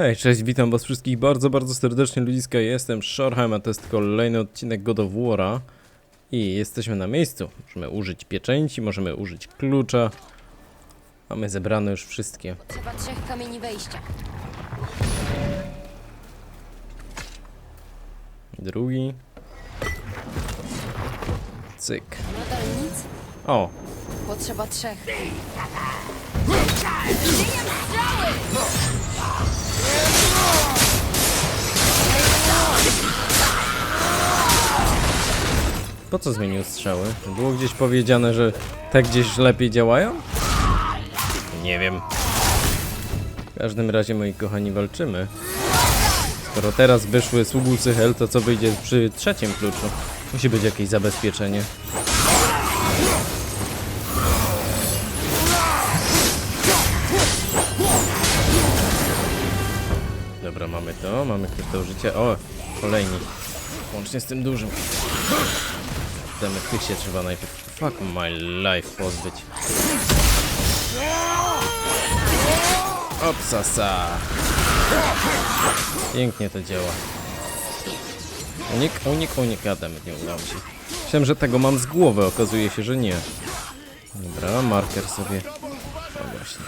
Hej, cześć, witam was wszystkich bardzo, bardzo serdecznie, ludziska, jestem Shorheim, a to jest kolejny odcinek God of War'a i jesteśmy na miejscu. Możemy użyć pieczęci, możemy użyć klucza. Mamy zebrane już wszystkie. Trzeba trzech kamieni wejścia. Drugi. Cyk. Nadal nic? O, Potrzeba trzech. Po co zmienił strzały? Było gdzieś powiedziane, że te gdzieś lepiej działają? Nie wiem. W każdym razie, moi kochani, walczymy. Skoro teraz wyszły sługusy Hel, to co wyjdzie przy trzecim kluczu? Musi być jakieś zabezpieczenie. Dobra, mamy to, mamy krypto życia. O, kolejni. Łącznie z tym dużym. Damy tych się trzeba najpierw. Fuck my life pozbyć. Opsasa. Pięknie to działa. Unik, unik, unik. Adamet nie udało się. Myślałem, że tego mam z głowy, okazuje się, że nie. Dobra, marker sobie. O właśnie.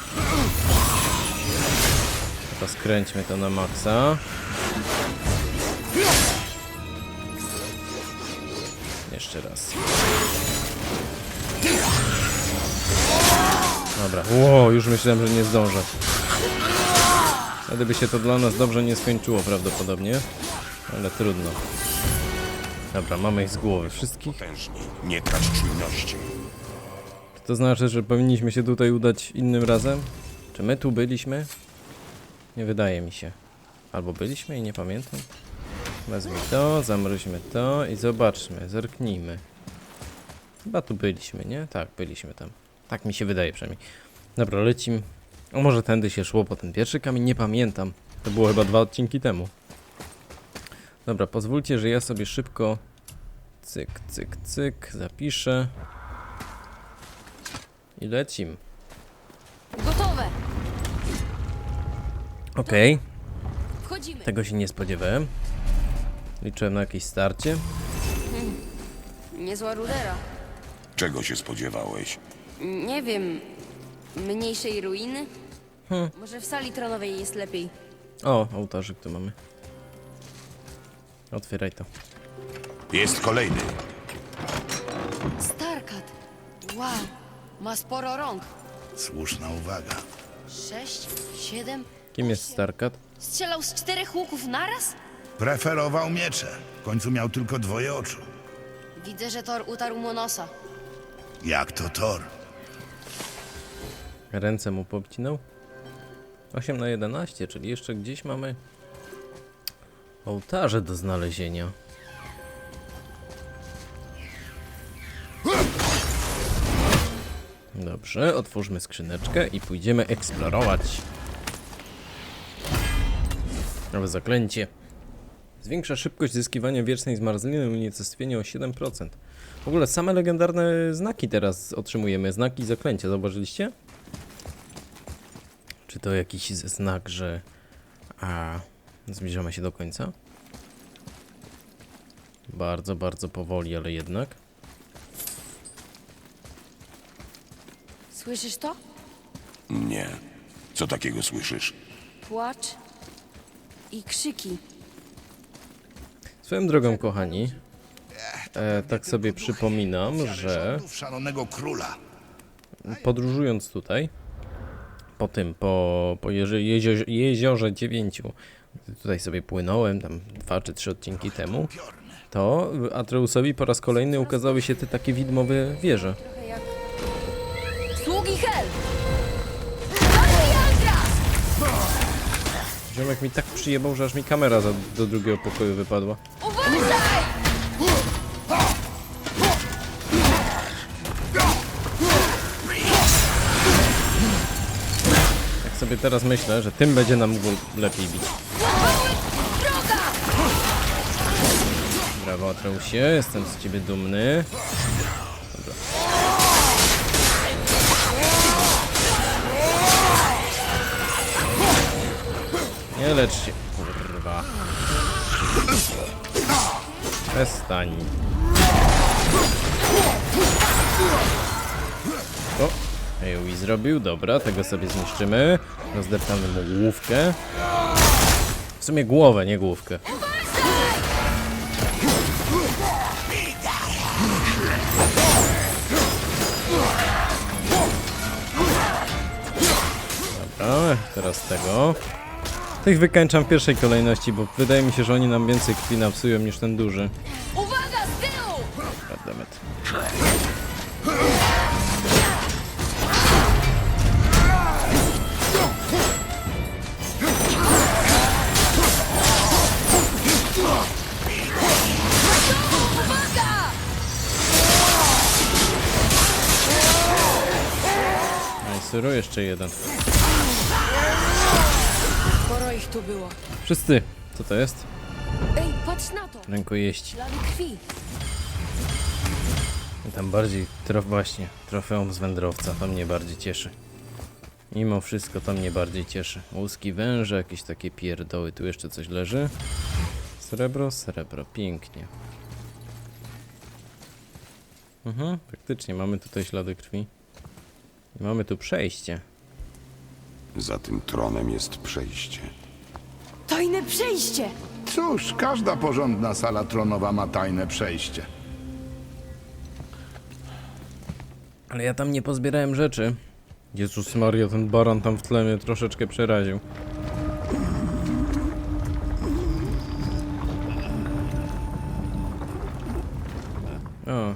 Teraz skręćmy to na maksa. Jeszcze raz. Dobra. Ło, już myślałem, że nie zdążę. Wtedy by się to dla nas dobrze nie skończyło prawdopodobnie. Ale trudno. Dobra, mamy ich z głowy wszystkich. Potężni. Nie trać czujności. Czy to znaczy, że powinniśmy się tutaj udać innym razem? Czy my tu byliśmy? Nie wydaje mi się. Albo byliśmy i nie pamiętam. Wezmij to, zamroźmy to i zobaczmy, zerknijmy. Chyba tu byliśmy, nie? Tak, byliśmy tam. Tak mi się wydaje przynajmniej. Dobra, lecim. O, może tędy się szło po ten pierwszy kamień, nie pamiętam. To było chyba dwa odcinki temu. Dobra, pozwólcie, że ja sobie szybko cyk, cyk, cyk, zapiszę. I lecim. Gotowe! Okej, Wchodzimy. tego się nie spodziewałem. Liczyłem na jakieś starcie. Niezła rudera. Czego się spodziewałeś? Nie wiem. Mniejszej ruiny? Może w sali tronowej jest lepiej. O, ołtarzyk tu mamy. Otwieraj to. Jest kolejny. Starkat. Wow. Ma sporo rąk. Słuszna uwaga. Sześć, siedem. Kim jest Starkat? Strzelał z czterech łuków naraz? Preferował miecze. W końcu miał tylko dwoje oczu. Widzę, że Thor utarł mu nosa. Jak to Thor? Ręce mu pobcinał? 8 na 11, czyli jeszcze gdzieś mamy ołtarze do znalezienia. Dobrze, otwórzmy skrzyneczkę i pójdziemy eksplorować. Nowe zaklęcie. Zwiększa szybkość zyskiwania wiecznej zmarzliny unicestwienie o 7%. W ogóle same legendarne znaki teraz otrzymujemy. Znaki zaklęcia, zauważyliście? Czy to jakiś znak, że a, zbliżamy się do końca? Bardzo, bardzo powoli, ale jednak. Słyszysz to? Nie. Co takiego słyszysz? Płacz i krzyki. Swoją drogą, kochani, e, tak sobie przypominam, że podróżując tutaj, po tym, po, po jeziorze, jeziorze dziewięciu, tutaj sobie płynąłem, tam dwa czy trzy odcinki temu, to Atreusowi po raz kolejny ukazały się te takie widmowe wieże. Ziomek mi tak przyjebał, że aż mi kamera za, do drugiego pokoju wypadła. Uważaj! Tak sobie teraz myślę, że tym będzie nam go- lepiej bić. Brawo Atreusie, jestem z ciebie dumny. Nie lecz się, kurwa. Przestań. O, AoE zrobił, dobra, tego sobie zniszczymy. Rozdeptamy mu główkę. W sumie głowę, nie główkę. Dobra, teraz tego. Tych wykańczam w pierwszej kolejności, bo wydaje mi się, że oni nam więcej krwi napsują niż ten duży. Uwaga, z tyłu! Goddammit. Nice, jeszcze jeden. Ich tu było. Wszyscy. Co to jest? Ej, patrz na to! Rękojeści. Ślady krwi. Tam bardziej, trof właśnie, trofeum z wędrowca, to mnie bardziej cieszy. Mimo wszystko to mnie bardziej cieszy. Łuski węże, jakieś takie pierdoły, tu jeszcze coś leży. Srebro, srebro, pięknie. Mhm, faktycznie, mamy tutaj ślady krwi. I mamy tu przejście. Za tym tronem jest przejście. Tajne przejście! Cóż, każda porządna sala tronowa ma tajne przejście. Ale ja tam nie pozbierałem rzeczy. Jezus Maria, ten baran tam w tle mnie troszeczkę przeraził. O.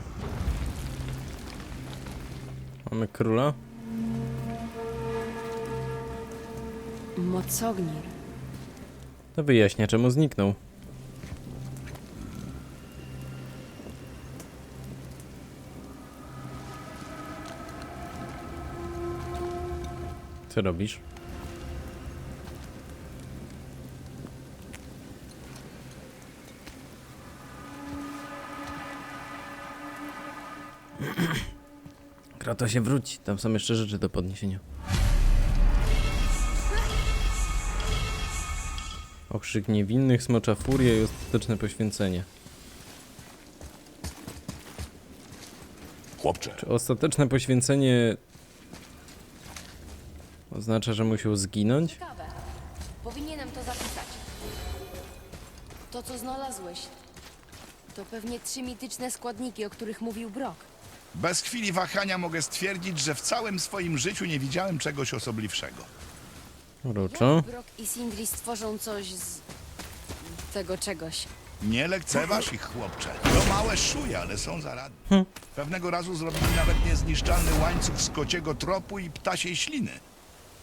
Mamy króla? Mocognir. To wyjaśnia czemu zniknął. Co robisz? Krato się wróci, tam są jeszcze rzeczy do podniesienia. Okrzyk niewinnych, smocza furia i ostateczne poświęcenie. Chłopcze, Czy ostateczne poświęcenie oznacza, że musiał zginąć? Ciekawe. Powinienem to zapisać. To, co znalazłeś, to pewnie trzy mityczne składniki, o których mówił Brock. Bez chwili wahania mogę stwierdzić, że w całym swoim życiu nie widziałem czegoś osobliwszego. Uroczo. Jak Brock i Sindri stworzą coś z... tego czegoś. Nie lekceważ ich, chłopcze. To małe szuje, ale są zaradne. Pewnego razu zrobili nawet niezniszczalny łańcuch z kociego tropu i ptasiej śliny.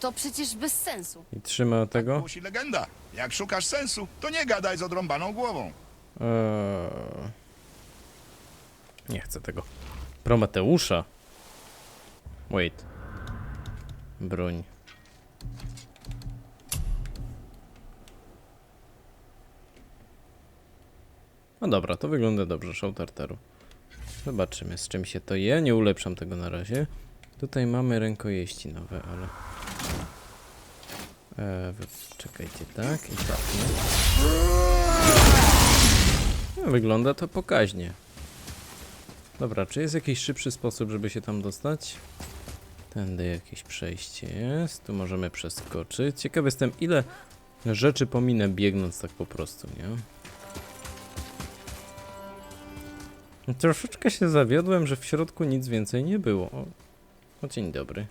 To przecież bez sensu. I trzyma tego. Głosi legenda. Jak szukasz sensu, to nie gadaj z odrąbaną głową. Eee... Nie chcę tego. Prometeusza. Wait. Broń. No dobra, to wygląda dobrze, show tartaru. Zobaczymy z czym się to je, nie ulepszam tego na razie. Tutaj mamy rękojeści nowe, ale... Wy- czekajcie, tak i tak? No, wygląda to pokaźnie. Dobra, czy jest jakiś szybszy sposób, żeby się tam dostać? Tędy jakieś przejście jest. Tu możemy przeskoczyć. Ciekawy jestem, ile rzeczy pominę biegnąc tak po prostu, nie? Troszeczkę się zawiodłem, że w środku nic więcej nie było. O, dzień dobry.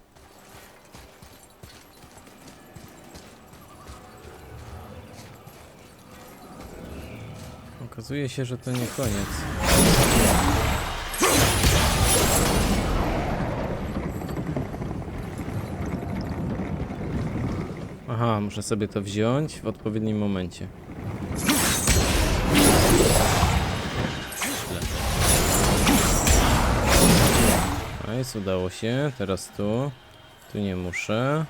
Okazuje się, że to nie koniec. Aha, muszę sobie to wziąć w odpowiednim momencie. Źle. Nice, udało się. Teraz tu. Tu nie muszę.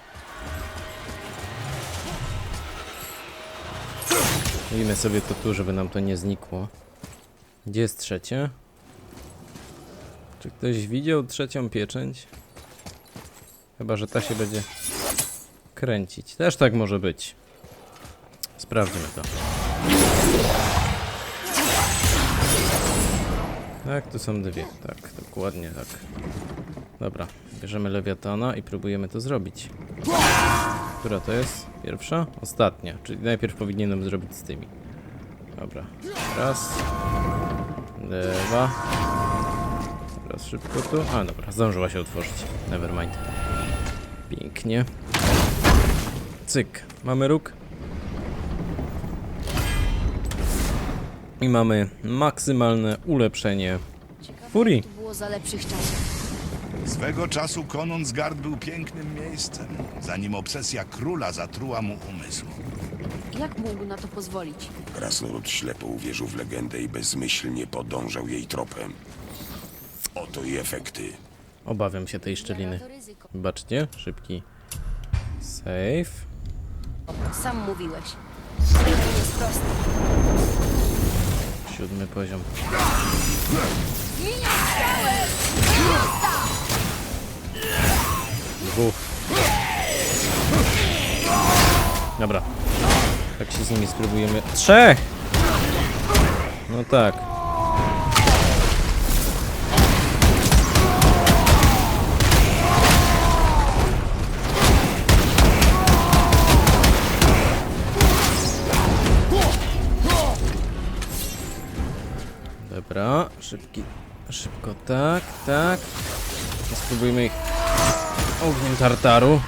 Mówimy sobie to tu, żeby nam to nie znikło. Gdzie jest trzecie? Czy ktoś widział trzecią pieczęć? Chyba, że ta się będzie kręcić. Też tak może być. Sprawdźmy to. Tak, tu są dwie. Tak, dokładnie tak. Dobra, bierzemy lewiatana i próbujemy to zrobić. Która to jest? Pierwsza? Ostatnia, czyli najpierw powinienem zrobić z tymi. Dobra, raz. Lewa. Teraz szybko tu. A, dobra, zdążyła się otworzyć. Nevermind. Pięknie. Cyk. Mamy róg. I mamy maksymalne ulepszenie Furii. było za lepszych czasów. Swego czasu Konungsgard był pięknym miejscem, zanim obsesja króla zatruła mu umysł. Jak mógł na to pozwolić? Krasnolud ślepo uwierzył w legendę i bezmyślnie podążał jej tropem. Oto i efekty. Obawiam się tej szczeliny. To ryzyko. Wybaczcie, szybki save. Sam mówiłeś. To nie jest proste. Poziom. Dwóch. Dobra. Tak się z nimi spróbujemy. Trzech! No tak. Dobra, szybki, szybko, tak, tak. Spróbujmy ich ogniem tartaru.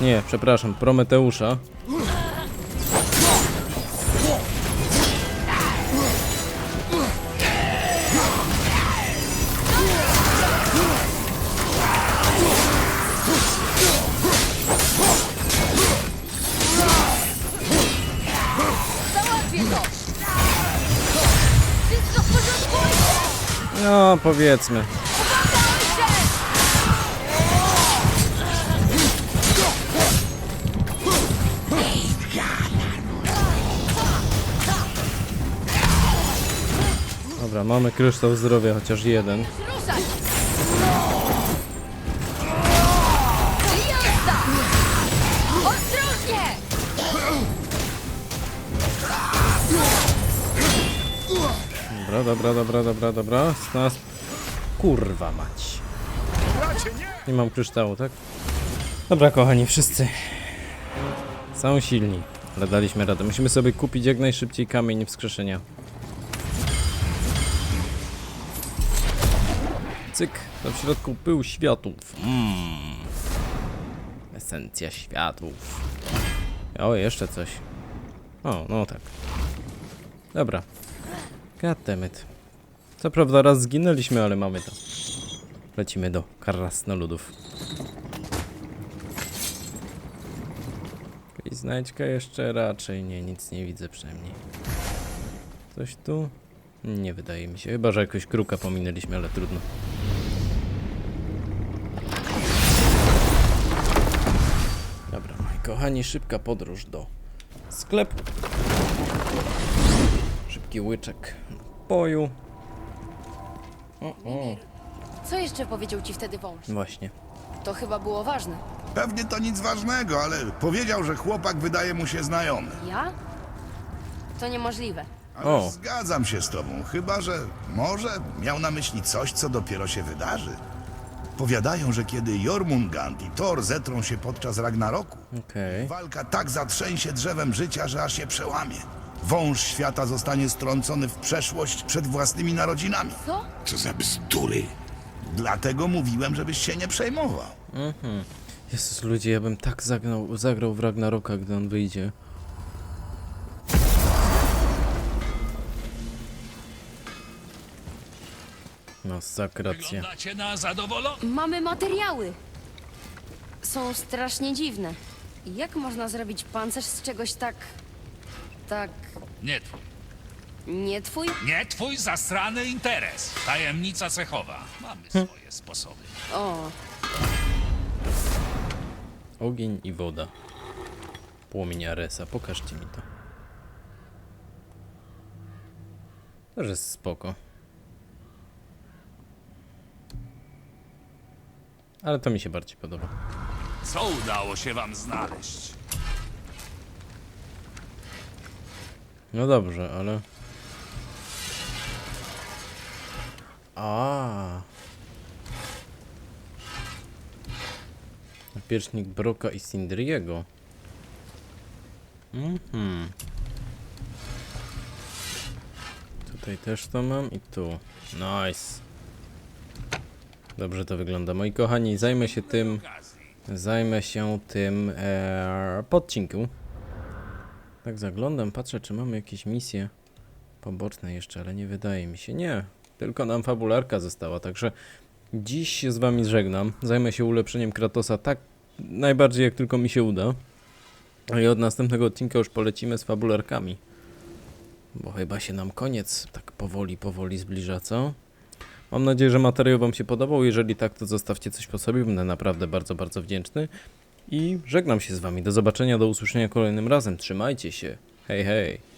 Nie, przepraszam, Prometeusza. Załatwię to! No, powiedzmy. Dobra, mamy kryształ zdrowia, chociaż jeden. Dobra, dobra, dobra, dobra, dobra. Snas... Kurwa mać. Nie! Mam kryształu, tak? Dobra, kochani, wszyscy są silni, ale daliśmy radę. Musimy sobie kupić jak najszybciej kamień wskrzeszenia. Cyk, to w środku pył światów. Mmm. Esencja światów. O, jeszcze coś. O, no tak. Dobra. Goddammit. Co prawda raz zginęliśmy, ale mamy to. Lecimy do krasnoludów. I znajdźka jeszcze raczej nie, nic nie widzę przynajmniej. Coś tu? Nie wydaje mi się, chyba że jakoś kruka pominęliśmy, ale trudno. Dobra, kochani, szybka podróż do sklepu. Szybki łyczek napoju. O, o, Co jeszcze powiedział ci wtedy wąż? właśnie. To chyba było ważne. Pewnie to nic ważnego, ale powiedział, że chłopak wydaje mu się znajomy. Ja? To niemożliwe. Ale O. zgadzam się z tobą, chyba że może miał na myśli coś, co dopiero się wydarzy. Powiadają, że kiedy Jormungand i Thor zetrą się podczas Ragnaroku, Okej. walka tak zatrzęsie drzewem życia, że aż się przełamie. Wąż świata zostanie strącony w przeszłość przed własnymi narodzinami. Co? Co za bzdury. Dlatego mówiłem, żebyś się nie przejmował. Jezus ludzie, ja bym tak zagrał, zagrał w Ragnaroka, gdy on wyjdzie. No, sakracja. Wyglądacie na zadowolony. Mamy materiały. Są strasznie dziwne. Jak można zrobić pancerz z czegoś tak... tak... Nie twój. nie twój? Nie twój zasrany interes. Tajemnica cechowa. Mamy swoje sposoby. O, Ogień i woda. Płomień Aresa, pokażcie mi to. Też jest spoko. Ale to mi się bardziej podoba. Co udało się wam znaleźć? No dobrze, ale... A. Pierśnik Broka i Sindriego. Mhm. Tutaj też to mam i tu. Nice. Dobrze to wygląda. Moi kochani, zajmę się tym. Zajmę się tym e, po odcinku. Tak zaglądam, patrzę, czy mamy jakieś misje poboczne jeszcze, ale nie wydaje mi się. Nie, tylko nam fabularka została, także dziś się z wami żegnam. Zajmę się ulepszeniem Kratosa tak najbardziej jak tylko mi się uda. I od następnego odcinka już polecimy z fabularkami. Bo chyba się nam koniec tak powoli, powoli zbliża, co? Mam nadzieję, że materiał Wam się podobał. Jeżeli tak, to zostawcie coś po sobie. Będę naprawdę bardzo, bardzo wdzięczny. I żegnam się z Wami. Do zobaczenia, do usłyszenia kolejnym razem. Trzymajcie się. Hej, hej.